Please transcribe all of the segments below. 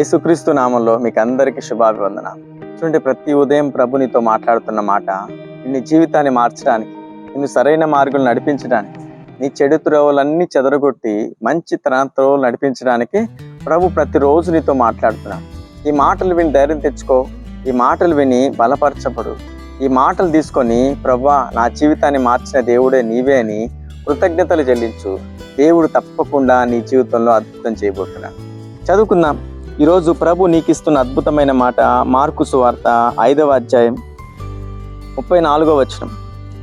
యేసుక్రీస్తు నామంలో మీకు అందరికీ శుభాభివందన చూడండి ప్రతి ఉదయం ప్రభు నీతో మాట్లాడుతున్న మాట నీ జీవితాన్ని మార్చడానికి నిన్ను సరైన మార్గం నడిపించడానికి నీ చెడు త్రోవలన్నీ చెదరగొట్టి మంచి తన త్రోవలు నడిపించడానికి ప్రభు ప్రతిరోజు నీతో మాట్లాడుతున్నాడు. ఈ మాటలు విని ధైర్యం తెచ్చుకో ఈ మాటలు విని బలపరచబడు ఈ మాటలు తీసుకొని ప్రభా నా జీవితాన్ని మార్చిన దేవుడే నీవే అని కృతజ్ఞతలు చెల్లించు. దేవుడు తప్పకుండా నీ జీవితంలో అద్భుతం చేయబోతున్నాడు. చదువుకుందాం. ఈరోజు ప్రభు నీకిస్తున్న అద్భుతమైన మాట మార్కు సువార్త ఐదవ అధ్యాయం ముప్పై నాలుగో వచనం.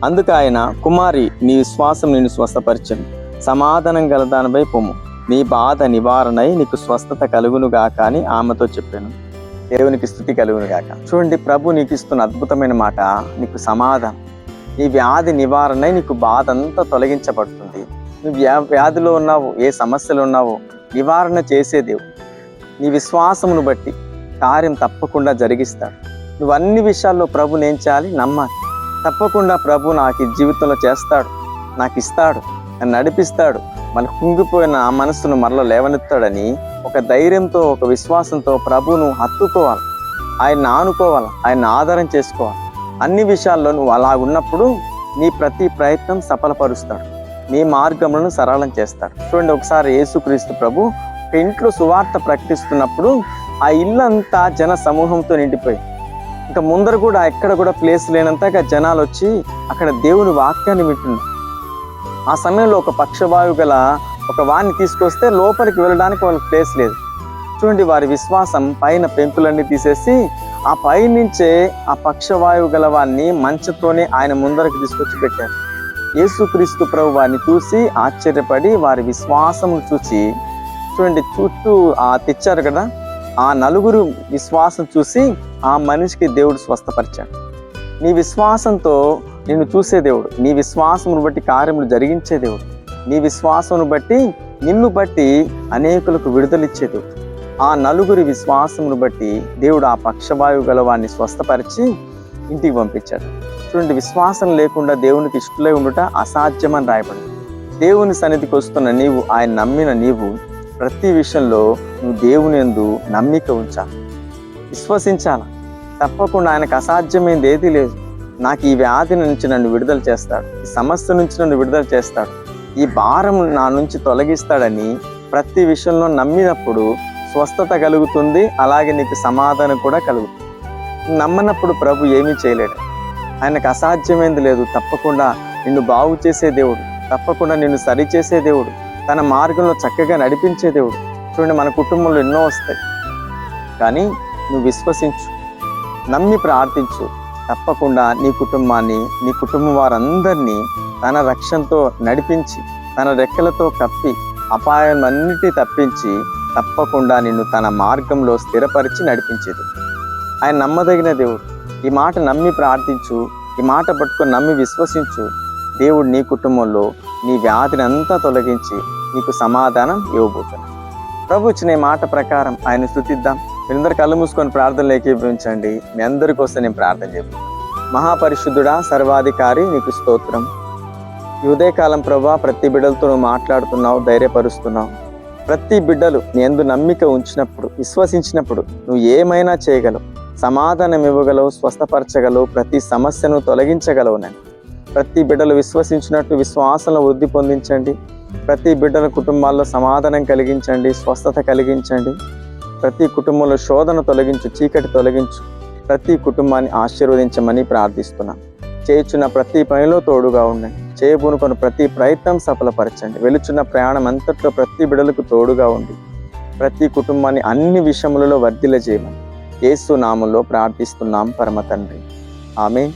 అందుకు ఆయన కుమారి నీ విశ్వాసం నిన్ను స్వస్థపరిచను సమాధానం గల దానిపై పొమ్ము నీ బాధ నివారణై నీకు స్వస్థత కలుగును గాక అని ఆమెతో చెప్పాను. దేవునికి స్థుతి కలుగును గాక. చూడండి ప్రభు నీకు ఇస్తున్న అద్భుతమైన మాట నీకు సమాధానం. నీ వ్యాధి నివారణై నీకు బాధ అంతా తొలగించబడుతుంది. నువ్వు వ్యా వ్యాధిలో ఉన్నావు ఏ సమస్యలు ఉన్నావో నివారణ చేసే దేవుడు. నీ విశ్వాసమును బట్టి కార్యం తప్పకుండా జరిగిస్తాడు. నువ్వు అన్ని విషయాల్లో ప్రభు నేను చేయాలి నమ్మాలి. తప్పకుండా ప్రభు నాకు ఈ జీవితంలో చేస్తాడు నాకు ఇస్తాడు నన్ను నడిపిస్తాడు. మన కుంగిపోయిన ఆ మనస్సును మరలో లేవనెత్తాడని ఒక ధైర్యంతో ఒక విశ్వాసంతో ప్రభును హత్తుకోవాలి. ఆయన ఆనుకోవాలి ఆయన ఆధారం చేసుకోవాలి. అన్ని విషయాల్లో నువ్వు అలా ఉన్నప్పుడు నీ ప్రతి ప్రయత్నం సఫలపరుస్తాడు. నీ మార్గములను సరళం చేస్తాడు. చూడండి ఒకసారి యేసుక్రీస్తు ప్రభు ఇంట్లో సువార్త ప్రకటిస్తున్నప్పుడు ఆ ఇల్లంతా జన సమూహంతో నిండిపోయి. ఇంకా ముందర కూడా ఎక్కడ కూడా ప్లేస్ లేనంతగా జనాలు వచ్చి అక్కడ దేవుని వాక్యాన్ని వింటున్నారు. ఆ సమయంలో ఒక పక్షవాయు గల ఒక వాణ్ణి తీసుకొస్తే లోపలికి వెళ్ళడానికి వాళ్ళకి ప్లేస్ లేదు. చూడండి వారి విశ్వాసం పైన పెంకులన్నీ తీసేసి ఆ పై నుంచే ఆ పక్షవాయువు గల వారిని మంచతోనే ఆయన ముందరకు తీసుకొచ్చి పెట్టారు. యేసుక్రీస్తు ప్రభు వారిని చూసి ఆశ్చర్యపడి వారి విశ్వాసమును చూసి చూడండి చుట్టూ ఆ తెచ్చారు కదా ఆ నలుగురు విశ్వాసం చూసి ఆ మనిషికి దేవుడు స్వస్థపరిచాడు. నీ విశ్వాసంతో నిన్ను చూసే దేవుడు నీ విశ్వాసమును బట్టి కార్యములు జరిగించే దేవుడు నీ విశ్వాసమును బట్టి నిన్ను బట్టి అనేకులకు విడుదలిచ్చే దేవుడు. ఆ నలుగురి విశ్వాసమును బట్టి దేవుడు ఆ పక్షవాయువు గలవాన్ని స్వస్థపరిచి ఇంటికి పంపించాడు. చూడండి విశ్వాసం లేకుండా దేవునికి ఇష్టలై ఉండుట అసాధ్యమని రాయబడింది. దేవుని సన్నిధికి వస్తున్న నీవు ఆయన నమ్మిన నీవు ప్రతి విషయంలో నువ్వు దేవుని ఎందు నమ్మిక ఉంచాలి. విశ్వసించాల. తప్పకుండా ఆయనకు అసాధ్యమైనది ఏదీ లేదు. నాకు ఈ వ్యాధి నుంచి నన్ను విడుదల చేస్తాడు. ఈ సమస్య నుంచి నన్ను విడుదల చేస్తాడు. ఈ భారం నా నుంచి తొలగిస్తాడని ప్రతి విషయంలో నమ్మినప్పుడు స్వస్థత కలుగుతుంది. అలాగే నీకు సమాధానం కూడా కలుగుతుంది. నమ్మనప్పుడు ప్రభు ఏమీ చేయలేడు. ఆయనకు అసాధ్యమైంది లేదు. తప్పకుండా నిన్ను బాగు చేసే దేవుడు. తప్పకుండా నిన్ను సరిచేసే దేవుడు. తన మార్గంలో చక్కగా నడిపించే దేవుడు. చూడండి మన కుటుంబంలో ఎన్నో వస్తాయి. కానీ నువ్వు విశ్వసించు. నమ్మి ప్రార్థించు. తప్పకుండా నీ కుటుంబాన్ని నీ కుటుంబం వారందరినీ తన రక్షణతో నడిపించి తన రెక్కలతో కప్పి అపాయం అన్నిటి తప్పించి తప్పకుండా నిన్ను తన మార్గంలో స్థిరపరిచి నడిపించేది ఆయన నమ్మదగిన దేవుడు. ఈ మాట నమ్మి ప్రార్థించు. ఈ మాట పట్టుకొని నమ్మి విశ్వసించు. దేవుడు నీ కుటుంబంలో నీ వ్యాధిని అంతా తొలగించి నీకు సమాధానం ఇవ్వబోతున్నాడు. ప్రభు ఇచ్చిన మాట ప్రకారం ఆయన స్థుతిద్దాం. మీరందరూ కళ్ళు మూసుకొని ప్రార్థనలు ఏకీభవించండి మీ అందరి కోసం నేను ప్రార్థన చేస్తాను మహాపరిశుద్ధుడా సర్వాధికారి నీకు స్తోత్రం. ఈ ఉదయకాలం ప్రభా ప్రతి బిడ్డలతో నువ్వు మాట్లాడుతున్నావు ధైర్యపరుస్తున్నావు. ప్రతి బిడ్డలు నీ ఎందు నమ్మిక ఉంచినప్పుడు విశ్వసించినప్పుడు నువ్వు ఏమైనా చేయగలవు. సమాధానం ఇవ్వగలవు స్వస్థపరచగలవు ప్రతి సమస్యను తొలగించగలవు నేను ప్రతి బిడ్డలు విశ్వసించినట్టు విశ్వాసంలో వృద్ధి పొందించండి. ప్రతి బిడ్డల కుటుంబాల్లో సమాధానం కలిగించండి స్వస్థత కలిగించండి. ప్రతి కుటుంబంలో శోధన తొలగించు చీకటి తొలగించు. ప్రతి కుటుంబాన్ని ఆశీర్వదించమని ప్రార్థిస్తున్నాం. చేయుచున్న ప్రతి పనిలో తోడుగా ఉండండి. చేయబూనుకొని ప్రతి ప్రయత్నం సఫలపరచండి. వెలుచున్న ప్రయాణం అంతట్లో ప్రతి బిడలకు తోడుగా ఉండి ప్రతి కుటుంబాన్ని అన్ని విషయములలో వర్ధిల్ల చేయమని యేసు నామంలో ప్రార్థిస్తున్నాం పరమ తండ్రి. ఆమె